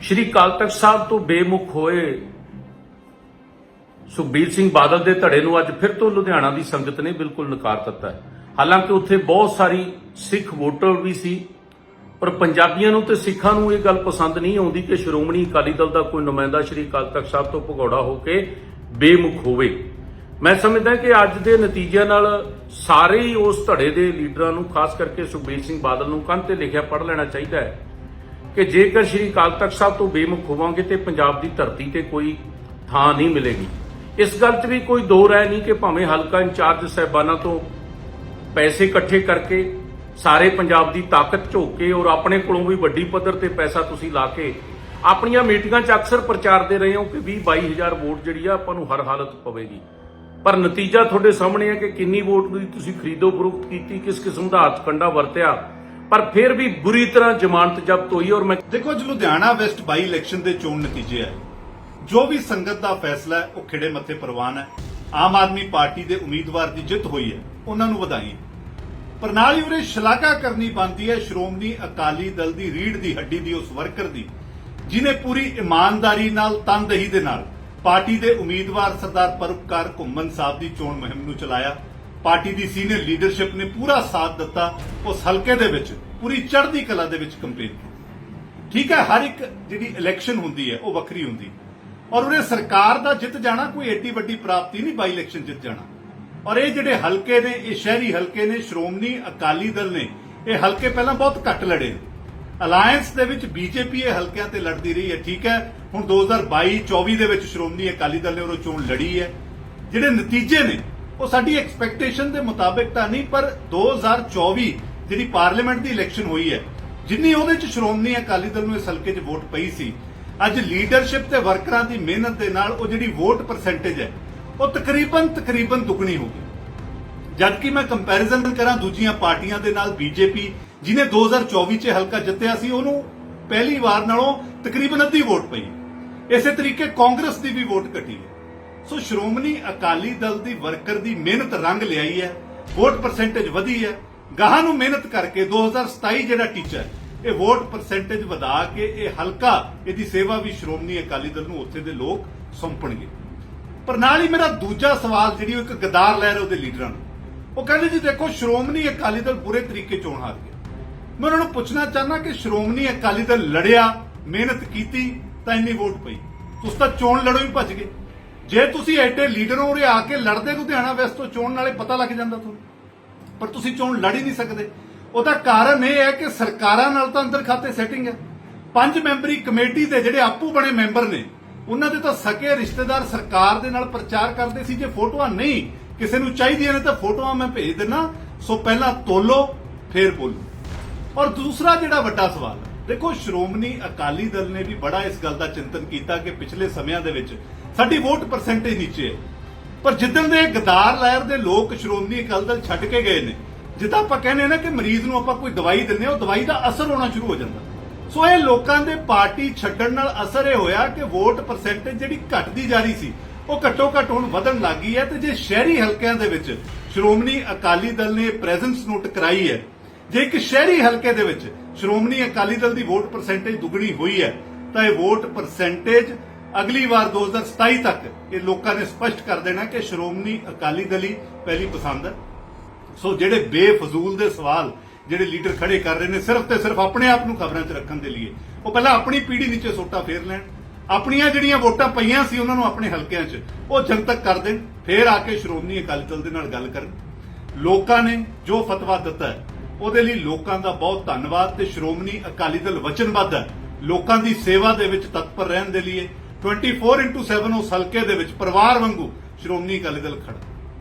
ਸ਼੍ਰੀ ਅਕਾਲ ਤਖਤ ਸਾਹਿਬ ਤੋਂ ਬੇਮੁਖ ਹੋਏ ਸੁਖਬੀਰ ਸਿੰਘ ਬਾਦਲ ਦੇ ਧੜੇ ਨੂੰ ਅੱਜ ਫਿਰ ਤੋਂ ਲੁਧਿਆਣਾ ਦੀ ਸੰਗਤ ਨੇ ਬਿਲਕੁਲ ਨਕਾਰ ਦਿੱਤਾ ਹੈ। ਹਾਲਾਂਕਿ ਉੱਥੇ ਬਹੁਤ ਸਾਰੀ ਸਿੱਖ ਵੋਟਰ ਵੀ ਸੀ, ਪਰ ਪੰਜਾਬੀਆਂ ਨੂੰ ਤੇ ਸਿੱਖਾਂ ਨੂੰ ਇਹ ਗੱਲ ਪਸੰਦ ਨਹੀਂ ਆਉਂਦੀ ਕਿ ਸ਼੍ਰੋਮਣੀ ਅਕਾਲੀ ਦਲ ਦਾ ਕੋਈ ਨੁਮਾਇੰਦਾ ਸ਼੍ਰੀ ਅਕਾਲ ਤਖਤ ਸਾਹਿਬ ਤੋਂ ਭਗੌੜਾ ਹੋ ਕੇ ਬੇਮੁਖ ਹੋਵੇ। ਮੈਂ ਸਮਝਦਾ ਕਿ ਅੱਜ ਦੇ ਨਤੀਜਿਆਂ ਨਾਲ ਸਾਰੇ ਹੀ ਉਸ ਧੜੇ ਦੇ ਲੀਡਰਾਂ ਨੂੰ, ਖਾਸ ਕਰਕੇ ਸੁਖਬੀਰ ਸਿੰਘ ਬਾਦਲ ਨੂੰ ਕੰਨ ਤੇ ਲਿਖਿਆ ਪੜ੍ਹ ਲੈਣਾ ਚਾਹੀਦਾ ਹੈ। ਕਿ ਜੇਕਰ ਸ਼੍ਰੀ ਅਕਾਲ ਤਖਤ ਸਾਹਿਬ ਤੋਂ ਬੇਮੁਖ ਹੋਵਾਂਗੇ ਤੇ ਪੰਜਾਬ ਦੀ ਧਰਤੀ ਤੇ ਕੋਈ ਥਾਂ ਨਹੀਂ ਮਿਲੇਗੀ। ਇਸ ਗੱਲ 'ਚ ਵੀ ਕੋਈ ਦੋ ਰਾਏ ਨਹੀਂ ਕਿ ਭਾਵੇਂ ਹਲਕਾ ਇੰਚਾਰਜ ਸਹਿਬਾਨਾਂ ਤੋਂ ਪੈਸੇ ਇਕੱਠੇ ਕਰਕੇ ਸਾਰੇ ਪੰਜਾਬ ਦੀ ਤਾਕਤ ਝੋਕ ਕੇ ਔਰ ਆਪਣੇ ਕੋਲੋਂ ਵੀ ਵੱਡੀ ਪੱਧਰ ਤੇ ਪੈਸਾ ਤੁਸੀਂ ਲਾ ਕੇ ਆਪਣੀਆਂ ਮੀਟਿੰਗਾਂ 'ਚ ਅਕਸਰ ਪ੍ਰਚਾਰ ਦੇ ਰਹੇ ਹੋ ਕਿ 20 22000 ਵੋਟ ਜਿਹੜੀ ਆ ਆਪਾਂ ਨੂੰ ਹਰ ਹਾਲਤ ਪਵੇਗੀ। ਪਰ ਨਤੀਜਾ ਤੁਹਾਡੇ ਸਾਹਮਣੇ ਹੈ ਕਿ ਕਿੰਨੀ ਵੋਟ ਦੀ ਤੁਸੀਂ ਖਰੀਦੋ ਫਰੋਖਤ ਕੀਤੀ, ਕਿਸ ਕਿਸਮ ਦਾ ਹੱਥ ਕੰਡਾ ਵਰਤਿਆ ਪਰ ਫਿਰ ਵੀ ਬੁਰੀ ਤਰ੍ਹਾਂ ਜ਼ਮਾਨਤ ਜ਼ਬਤ ਹੋਈ ਔਰ ਮੈਂ ਦੇਖੋ ਅੱਜ ਲੁਧਿਆਣਾ ਵੈਸਟ ਬਾਈ ਇਲੈਕਸ਼ਨ ਦੇ ਚੋਣ ਨਤੀਜੇ ਆਏ। ਜੋ ਵੀ ਸੰਗਤ ਦਾ ਫੈਸਲਾ ਹੈ, ਉਹ ਖਿੜੇ ਮੱਥੇ ਪ੍ਰਵਾਨ ਹੈ। ਆਮ ਆਦਮੀ ਪਾਰਟੀ ਦੇ ਉਮੀਦਵਾਰ ਦੀ ਜਿੱਤ ਹੋਈ ਹੈ, ਉਹਨਾਂ ਨੂੰ ਵਧਾਈ ਪਰ ਨਾਲ ਹੀ ਉਰੇ ਸ਼ਲਾਘਾ ਕਰਨੀ ਬਣਦੀ ਹੈ ਸ਼੍ਰੋਮਣੀ ਅਕਾਲੀ ਦਲ ਦੀ ਰੀੜ ਦੀ ਹੱਡੀ ਦੀ, ਉਸ ਵਰਕਰ ਦੀ, ਜਿਨੇ ਪੂਰੀ ਇਮਾਨਦਾਰੀ ਨਾਲ, ਤਨਦੇਹੀ ਦੇ ਨਾਲ ਪਾਰਟੀ ਦੇ ਉਮੀਦਵਾਰ ਸਰਦਾਰ ਪਰਪਕਾਰ ਘੁੰਮਣ ਸਾਹਿਬ ਦੀ ਚੋਣ ਮੁਹਿੰਮ ਨੂੰ ਚਲਾਇਆ। ਪਾਰਟੀ ਦੀ ਸੀਨੀਅਰ ਲੀਡਰਸ਼ਿਪ ਨੇ ਪੂਰਾ ਸਾਥ ਦਿੱਤਾ, ਉਸ ਹਲਕੇ ਦੇ ਵਿੱਚ, ਪੂਰੀ ਚੜ੍ਹਦੀ ਕਲਾ ਦੇ ਵਿੱਚ ਕੰਪੇਨ ਕੀਤੀ। ਠੀਕ ਹੈ, ਹਰ ਇੱਕ ਜਿਹੜੀ ਇਲੈਕਸ਼ਨ ਹੁੰਦੀ ਹੈ, ਉਹ ਵੱਖਰੀ ਹੁੰਦੀ ਔਰ ਉਹਨੇ ਸਰਕਾਰ ਦਾ ਜਿੱਤ ਜਾਣਾ, ਕੋਈ ਏਡੀ ਵੱਡੀ ਪ੍ਰਾਪਤੀ ਨਹੀਂ ਬਾਈ ਇਲੈਕਸ਼ਨ ਜਿੱਤ ਜਾਣਾ। ਔਰ ਇਹ ਜਿਹੜੇ ਹਲਕੇ ਨੇ, ਇਹ ਸ਼ਹਿਰੀ ਹਲਕੇ ਨੇ, ਸ਼੍ਰੋਮਣੀ ਅਕਾਲੀ ਦਲ ਨੇ, ਇਹ ਹਲਕੇ ਪਹਿਲਾਂ ਬਹੁਤ ਘੱਟ ਲੜੇ ਨੇ। ਅਲਾਈਅੰਸ ਦੇ ਵਿੱਚ ਬੀਜੇਪੀ ਇਹ ਹਲਕਿਆਂ ਤੇ ਲੜਦੀ ਰਹੀ ਹੈ, ਠੀਕ ਹੈ। ਹੁਣ 2022 24 ਦੇ ਵਿੱਚ ਸ਼੍ਰੋਮਣੀ ਅਕਾਲੀ ਦਲ ਨੇ ਉਹ ਚੋਣ ਲੜੀ ਹੈ। ਜਿਹੜੇ ਨਤੀਜੇ ਨੇ ਉਹ ਸਾਡੀ ਐਕਸਪੈਕਟੇਸ਼ਨ ਦੇ ਮੁਤਾਬਿਕ ਤਾਂ ਨਹੀਂ, ਪਰ 2024 ਜਿਹੜੀ ਪਾਰਲੀਮੈਂਟ ਦੀ ਇਲੈਕਸ਼ਨ ਹੋਈ ਹੈ, ਜਿੰਨੀ ਉਹਦੇ ਚ ਸ਼੍ਰੋਮਣੀ ਅਕਾਲੀ ਦਲ ਨੂੰ ਇਸ ਹਲਕੇ 'ਚ ਵੋਟ ਪਈ ਸੀ, ਅੱਜ ਲੀਡਰਸ਼ਿਪ ਤੇ ਵਰਕਰਾਂ ਦੀ ਮਿਹਨਤ ਦੇ ਨਾਲ ਉਹ ਜਿਹੜੀ ਵੋਟ ਪਰਸੈਂਟੇਜ ਹੈ, ਉਹ ਤਕਰੀਬਨ ਤਕਰੀਬਨ ਦੁੱਗਣੀ ਹੋ ਗਈ। ਜਦਕਿ ਮੈਂ ਕੰਪੈਰੀਜ਼ਨ ਕਰਾਂ ਦੂਜੀਆਂ ਪਾਰਟੀਆਂ ਦੇ ਨਾਲ ਬੀਜੇਪੀ, ਜਿਨੇ 2024 ਚ ਹਲਕਾ ਜਿੱਤਿਆ ਸੀ, ਉਹਨੂੰ ਪਹਿਲੀ ਵਾਰ ਨਾਲੋਂ ਤਕਰੀਬਨ ਅੱਧੀ ਵੋਟ ਪਈ ਇਸੇ ਤਰੀਕੇ ਕਾਂਗਰਸ ਦੀ ਵੀ ਵੋਟ ਘਟੀ ਹੈ। ਸੋ ਸ਼੍ਰੋਮਣੀ ਅਕਾਲੀ ਦਲ ਦੀ ਵਰਕਰ ਦੀ ਮਿਹਨਤ ਰੰਗ ਲਿਆਈ ਹੈ, ਵੋਟ ਪਰਸੈਂਟੇਜ ਵਧੀ ਹੈ। ਗਾਹਾਂ ਨੂੰ ਮਿਹਨਤ ਕਰਕੇ 2027 ਜਿਹੜਾ ਟੀਚਰ ਇਹ ਵੋਟ ਪਰਸੈਂਟੇਜ ਵਧਾ ਕੇ ਇਹ ਹਲਕਾ, ਇਹਦੀ ਸੇਵਾ ਵੀ ਸ਼੍ਰੋਮਣੀ ਅਕਾਲੀ ਦਲ ਨੂੰ ਉੱਥੇ ਦੇ ਲੋਕ ਸੌਂਪਣਗੇ। ਪਰ ਨਾਲ ਹੀ ਮੇਰਾ ਦੂਜਾ ਸਵਾਲ, ਜਿਹੜੀ ਉਹ ਇੱਕ ਗਦਾਰ ਲੈ ਰਿਹਾ ਉਹਦੇ ਲੀਡਰਾਂ ਨੂੰ। ਉਹ ਕਹਿੰਦੇ ਜੀ, ਦੇਖੋ, ਸ਼੍ਰੋਮਣੀ ਅਕਾਲੀ ਦਲ ਬੁਰੇ ਤਰੀਕੇ ਚੋਣ ਹਾਰ ਗਿਆ। ਮੈਂ ਉਹਨਾਂ ਨੂੰ ਪੁੱਛਣਾ ਚਾਹਨਾ ਕਿ ਸ਼੍ਰੋਮਣੀ ਅਕਾਲੀ ਦਲ ਲੜਿਆ, ਮਿਹਨਤ ਕੀਤੀ, ਤਾਂ ਇੰਨੀ ਵੋਟ ਪਈ। ਤੁਸੀਂ ਤਾਂ ਚੋਣ ਲੜੋ ਹੀ ਭੱਜ ਗਏ। ਜੇ ਤੁਸੀਂ ਐਡੇ ਲੀਡਰ ਉਰੇ ਆ ਕੇ ਲੜਦੇ ਲੁਧਿਆਣਾ ਵੈਸਟ ਤੋਂ ਚੋਣ ਨਾਲੇ ਪਤਾ ਲੱਗ ਜਾਂਦਾ ਤੁਹਾਨੂੰ। ਪਰ ਤੁਸੀਂ ਚੋਣ ਲੜ ਹੀ ਨਹੀਂ ਸਕਦੇ। ਉਹਦਾ ਕਾਰਨ ਇਹ ਹੈ ਕਿ ਸਰਕਾਰਾਂ ਨਾਲ ਤਾਂ ਅੰਦਰ ਖਾਤੇ ਸੈਟਿੰਗ ਹੈ। ਪੰਜ ਮੈਂਬਰੀ ਕਮੇਟੀ ਦੇ ਜਿਹੜੇ ਆਪੂ ਬਣੇ ਮੈਂਬਰ ਨੇ, ਉਹਨਾਂ ਦੇ ਤਾਂ ਸਕੇ ਰਿਸ਼ਤੇਦਾਰ ਸਰਕਾਰ ਦੇ ਨਾਲ ਪ੍ਰਚਾਰ ਕਰਦੇ ਸੀ। ਜੇ ਫੋਟੋਆਂ ਨਹੀਂ ਕਿਸੇ ਨੂੰ ਚਾਹੀਦੀਆਂ ਨੇ ਤਾਂ ਫੋਟੋਆਂ ਮੈਂ ਭੇਜ ਦਿੰਨਾ। ਸੋ ਪਹਿਲਾਂ ਤੋਲੋ, ਫੇਰ ਬੋਲੋ। ਔਰ ਦੂਸਰਾ ਜਿਹੜਾ ਵੱਡਾ ਸਵਾਲ ਦੇਖੋ, ਸ਼੍ਰੋਮਣੀ ਅਕਾਲੀ ਦਲ ਨੇ ਵੀ ਬੜਾ ਇਸ ਗੱਲ ਦਾ ਚਿੰਤਨ ਕੀਤਾ ਕਿ ਪਿਛਲੇ ਸਮਿਆਂ ਦੇ ਵਿੱਚ ਸਾਡੀ ਵੋਟ ਪਰਸੈਂਟੇਜ ਨੀਚੇ ਹੈ। ਪਰ ਜਿੱਦਣ ਦੇ ਗਦਾਰ ਲਹਿਰ ਦੇ ਲੋਕ ਸ਼੍ਰੋਮਣੀ ਅਕਾਲੀ ਦਲ ਛੱਡ ਕੇ ਗਏ ਨੇ, ਜਿੱਦਾਂ ਆਪਾਂ ਕਹਿੰਦੇ ਨਾ ਕਿ ਮਰੀਜ਼ ਨੂੰ ਆਪਾਂ ਕੋਈ ਦਵਾਈ ਦਿੰਦੇ ਹਾਂ, ਉਹ ਦਵਾਈ ਦਾ ਅਸਰ ਹੋਣਾ ਸ਼ੁਰੂ ਹੋ ਜਾਂਦਾ। ਸੋ ਇਹ ਲੋਕਾਂ ਦੇ ਪਾਰਟੀ ਛੱਡਣ ਨਾਲ ਅਸਰ ਇਹ ਹੋਇਆ ਕਿ ਵੋਟ ਪਰਸੈਂਟੇਜ ਜਿਹੜੀ ਘਟਦੀ ਜਾ ਰਹੀ ਸੀ, ਉਹ ਘੱਟੋ ਘੱਟ ਹੁਣ ਵਧਣ ਲੱਗੀ ਹੈ ਤੇ ਜੇ ਸ਼ਹਿਰੀ ਹਲਕਿਆਂ ਦੇ ਵਿੱਚ ਸ਼੍ਰੋਮਣੀ ਅਕਾਲੀ ਦਲ ਨੇ ਪ੍ਰੈਜ਼ੈਂਸ ਨੋਟ ਕਰਾਈ ਹੈ ਜੇ ਇੱਕ ਸ਼ਹਿਰੀ ਹਲਕੇ ਦੇ ਵਿੱਚ ਸ਼੍ਰੋਮਣੀ ਅਕਾਲੀ ਦਲ ਦੀ ਵੋਟ ਪਰਸੈਂਟੇਜ ਦੁੱਗਣੀ ਹੋਈ ਹੈ, ਤਾਂ ਇਹ ਵੋਟ ਪਰਸੈਂਟੇਜ ਅਗਲੀ ਵਾਰ 2027 ਤੱਕ ਇਹ ਲੋਕਾਂ ਨੇ ਸਪਸ਼ਟ ਕਰ ਦੇਣਾ ਕਿ ਸ਼੍ਰੋਮਣੀ ਅਕਾਲੀ ਦਲ ਹੀ ਪਹਿਲੀ ਪਸੰਦ ਹੈ। ਸੋ ਜਿਹੜੇ ਬੇਫਜ਼ੂਲ ਦੇ ਸਵਾਲ ਜਿਹੜੇ ਲੀਡਰ ਖੜੇ ਕਰ ਰਹੇ ਨੇ ਸਿਰਫ ਤੇ ਸਿਰਫ ਆਪਣੇ ਆਪ ਨੂੰ ਖਬਰਾਂ 'ਚ ਰੱਖਣ ਦੇ ਲਈ ਉਹ ਪਹਿਲਾਂ ਆਪਣੀ ਪੀੜ੍ਹੀ ਨੀਚੇ ਸੋਟਾ ਫੇਰ ਲੈਣ। ਆਪਣੀਆਂ ਜਿਹੜੀਆਂ ਵੋਟਾਂ ਪਈਆਂ ਸੀ ਉਹਨਾਂ ਨੂੰ ਆਪਣੇ ਹਲਕਿਆਂ 'ਚ, ਉਹ ਜਨਤਕ ਕਰ ਦੇਣ, ਫੇਰ ਆ ਕੇ ਸ਼੍ਰੋਮਣੀ ਅਕਾਲੀ ਦਲ ਦੇ ਨਾਲ ਗੱਲ ਕਰਨ। ਲੋਕਾਂ ਨੇ ਜੋ ਫਤਵਾ ਦਿੱਤਾ ਉਹਦੇ ਲਈ ਲੋਕਾਂ ਦਾ ਬਹੁਤ ਧੰਨਵਾਦ ਤੇ ਸ਼੍ਰੋਮਣੀ ਅਕਾਲੀ ਦਲ ਵਚਨਬੱਧ ਹੈ ਲੋਕਾਂ ਦੀ ਸੇਵਾ ਦੇ ਵਿੱਚ ਤਤਪਰ ਰਹਿਣ ਦੇ ਲਈ 24/7 ਉਸ ਹਲਕੇ ਦੇ ਵਿੱਚ ਪਰਿਵਾਰ ਵਾਂਗੂ ਸ਼੍ਰੋਮਣੀ ਅਕਾਲੀ ਦਲ ਖੜਾ।